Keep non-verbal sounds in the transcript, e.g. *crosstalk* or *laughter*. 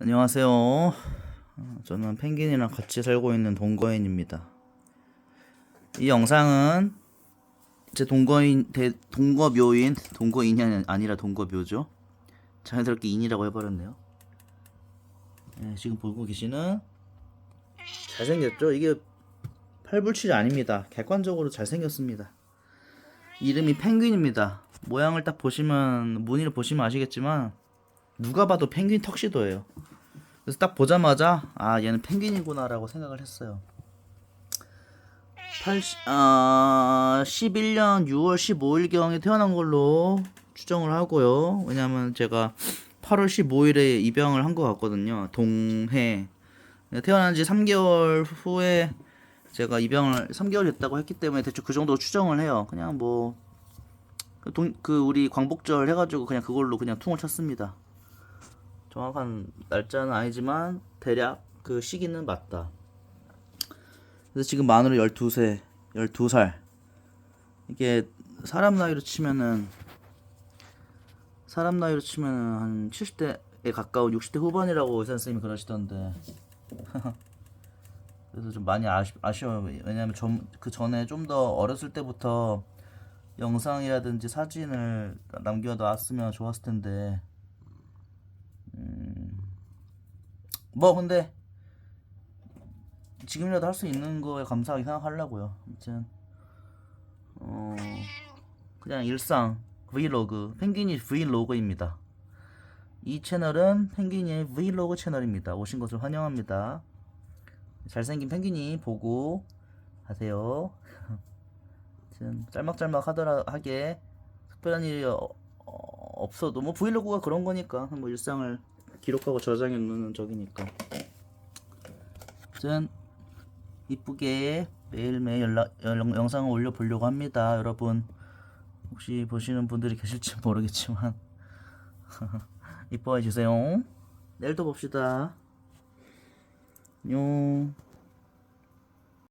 안녕하세요. 어, 저는 펭귄이랑 같이 살고 있는 동거인입니다. 이 영상은 제 동거인 대, 동거묘인 동거인이 아니- 아니라 동거묘죠. 자연스럽게 인이라고 해버렸네요. 네, 지금 보고 계시는 잘생겼죠? 이게 팔불출이 아닙니다. 객관적으로 잘생겼습니다. 이름이 펭귄입니다. 모양을 딱 보시면 무늬를 보시면 아시겠지만 누가 봐도 펭귄 턱시도예요. 그래서 딱 보자마자 아 얘는 펭귄이구나라고 생각을 했어요. 80, 아, 11년 6월 15일경에 태어난 걸로 추정을 하고요. 왜냐면 제가 8월 15일에 입양을 한 것 같거든요. 동해. 태어난 지 3개월 후에 제가 입양을 3개월 됐다고 했기 때문에 대충 그 정도 추정을 해요. 그냥 뭐, 그, 동, 그 우리 광복절 해가지고 그냥 그걸로 그냥 퉁을 쳤습니다. 정확한 날짜는 아니지만 대략 그 시기는 맞다. 그래서 지금 만으로 12세, 12살. 이게 사람 나이로 치면은 사람 나이로 치면은 한 70대에 가까운 60대 후반이라고 의사 선생님이 그러시던데. *laughs* 그래서 좀 많이 아쉬, 아쉬워요. 왜냐면 좀, 그 전에 좀 더 어렸을 때부터 영상이라든지 사진을 남겨놨으면 좋았을 텐데. 뭐 근데 지금이라도 할 수 있는 거에 감사하게 생각하려고요. 아무튼 어 그냥 일상 브이로그 펭귄이 브이로그입니다. 이 채널은 펭귄의 브이로그 채널입니다. 오신 것을 환영합니다. 잘생긴 펭귄이 보고 하세요. *laughs* 짤막짤막 하더라 하게 특별한 일이 어, 어, 없어도 뭐 브이로그가 그런 거니까 뭐 일상을 기록하고 저장해 놓는 적이니까. 아무튼 이쁘게 매일매일 연락, 영, 영상을 올려 보려고 합니다. 여러분 혹시 보시는 분들이 계실지 *laughs* 모르겠지만 *laughs* 이뻐해 주세요. 내일도 봅시다. 안녕.